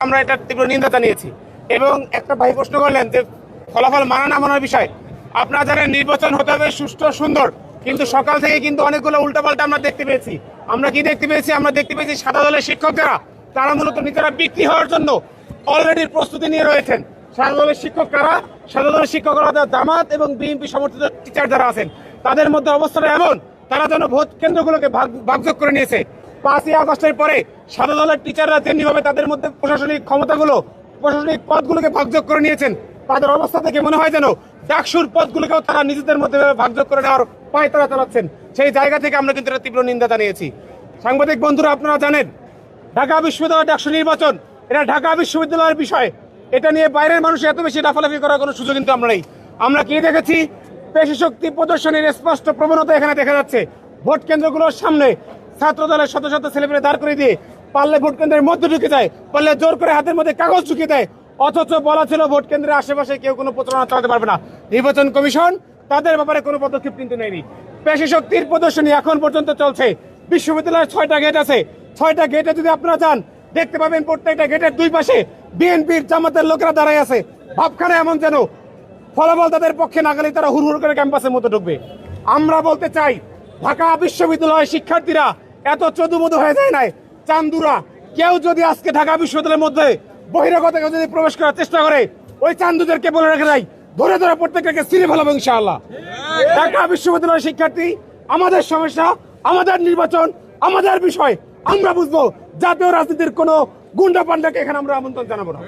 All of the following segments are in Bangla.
আমরা এটা তীব্র নিন্দা জানিয়েছি। এবং একটা ভাই প্রশ্ন করলেন যে, ফলাফল মানা না মানার বিষয়। আপনারা জানেন নির্বাচন হতে হবে সুষ্ঠু, সুন্দর। কিন্তু সকাল থেকে কিন্তু অনেকগুলো উল্টাপাল্টা আমরা দেখতে পেয়েছি। আমরা কি দেখতে পেয়েছি? আমরা দেখতে পেয়েছি সাদা দলের শিক্ষক যারা, তারা মূলত নিজেরা বিক্রি হওয়ার জন্য অলরেডি প্রস্তুতি নিয়ে রয়েছেন। সাদা দলের শিক্ষক কারা? সাদা দলের শিক্ষকরা জামাত এবং বিএনপি সমর্থিত টিচার যারা আছেন। তাদের মধ্যে অবস্থাটা এমন, তারা যেন ভোট কেন্দ্রগুলোকে ভাগ ভাগযোগ করে নিয়েছে। পাঁচই আগস্টের পরে সাদা দলের টিচাররা তেমনিভাবে তাদের মধ্যে প্রশাসনিক ক্ষমতাগুলো, প্রশাসনিক পদগুলোকে ভাগযোগ করে নিয়েছেন। তাদের অবস্থা থেকে মনে হয় যেন ডাকসুর পদগুলোকেও তারা নিজেদের মধ্যে ভাগযোগ করে নেওয়ার পায় তারা চালাচ্ছেন। সেই জায়গা থেকে আমরা কিন্তু তীব্র নিন্দা জানিয়েছি। সাংবাদিক বন্ধুরা, আপনারা জানেন, ঢাকা বিশ্ববিদ্যালয় ডাকসু নির্বাচন, এটা ঢাকা বিশ্ববিদ্যালয়ের বিষয়। এটা নিয়ে বাইরের মানুষ এত বেশি লাফালাফি করার কোনো সুযোগ কিন্তু আমরা নেই। আমরা কি দেখেছি? পেশি শক্তি প্রদর্শনের স্পষ্ট প্রবণতা এখানে দেখা যাচ্ছে। ভোট কেন্দ্রগুলোর সামনে ছাত্র দলের শত শত ছেলেপেলে দাঁড় করে দিয়ে পারলে ভোট কেন্দ্রের মধ্যে ঢুকে যায়, পারলে জোর করে হাতের মধ্যে কাগজ ঢুকে দেয়। অথচ বলা ছিল ভোট কেন্দ্রের আশেপাশে কেউ কোনো প্রচারণা চালাতে পারবে না। নির্বাচন কমিশন তাদের ব্যাপারে কোনো পদক্ষেপ কিন্তু নেয়নি। পেশি শক্তির প্রদর্শনী এখন পর্যন্ত চলছে। বিশ্ববিদ্যালয়ের ছয়টা গেট আছে। ছয়টা গেটে যদি আপনারা যান, দেখতে পাবেন প্রত্যেকটা গেটের দুই পাশে বিএনপির জামাতের লোকেরা দাঁড়ায় আছে। ভাবখানে এমন যেন। ফলাফল তাদের পক্ষে না গেলে তারা হুড় করে ক্যাম্পাসের মধ্যে ঢুকবে। আমরা বলতে চাই, ঢাকা বিশ্ববিদ্যালয়ের শিক্ষার্থীরা এত চদুমধু হয়ে যায় নাই। চান্দুরা, কেউ যদি আজকে ঢাকা বিশ্ববিদ্যালয়ের মধ্যে বহিরাগত কেউ যদি প্রবেশ করার চেষ্টা করে, ওই চান্দুদেরকে বলে রেখে দেয়, ধরে ধরে প্রত্যেকটাকে সিরে ফেলাবো ইনশাআল্লাহ। ঢাকা বিশ্ববিদ্যালয়ের শিক্ষার্থী, আমাদের সমস্যা, আমাদের নির্বাচন, আমাদের বিষয়, আমরা বুঝব, জাতীয় রাজনীতির কোনো গুন্ডা পান্ডাকে এখানে আমরা আমন্ত্রণ জানাব না।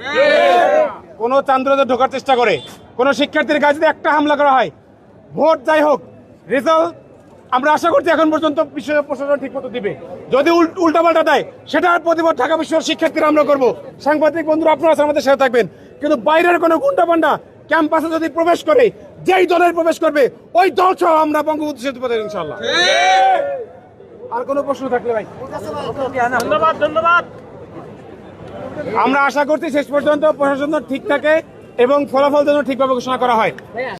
কোন চান্দ্রতে ঢোকার চেষ্টা করে, কোন শিক্ষার্থীর যদি একটা হামলা করা হয়, ভোট যাই হোক রেজাল্ট আমরা আশা করছি এখন পর্যন্ত বিশ্ব প্রশাসন ঠিক মতো দিবে। যদি উল্টা পাল্টা দেয় সেটার প্রতিবাদ ঢাকা বিশ্বর শিক্ষার্থীরা আমরা করব। সাংবাদিক বন্ধুরা আপনারা আমাদের সাথে থাকবেন। কিন্তু বাইরের কোনো গুন্ডা পান্ডা ক্যাম্পাসে যদি প্রবেশ করে যেই দলের প্রবেশ করবে ওই দল সহ আমরা বঙ্গবন্ধু সেতু পথে ইনশাল্লাহ আর কোনো প্রশ্ন থাকলে ভাই? ধন্যবাদ ধন্যবাদ। আমরা আশা করছি শেষ পর্যন্ত প্রশাসন ঠিক থাকে এবং ফলাফল যেন ঠিকভাবে ঘোষণা করা হয়।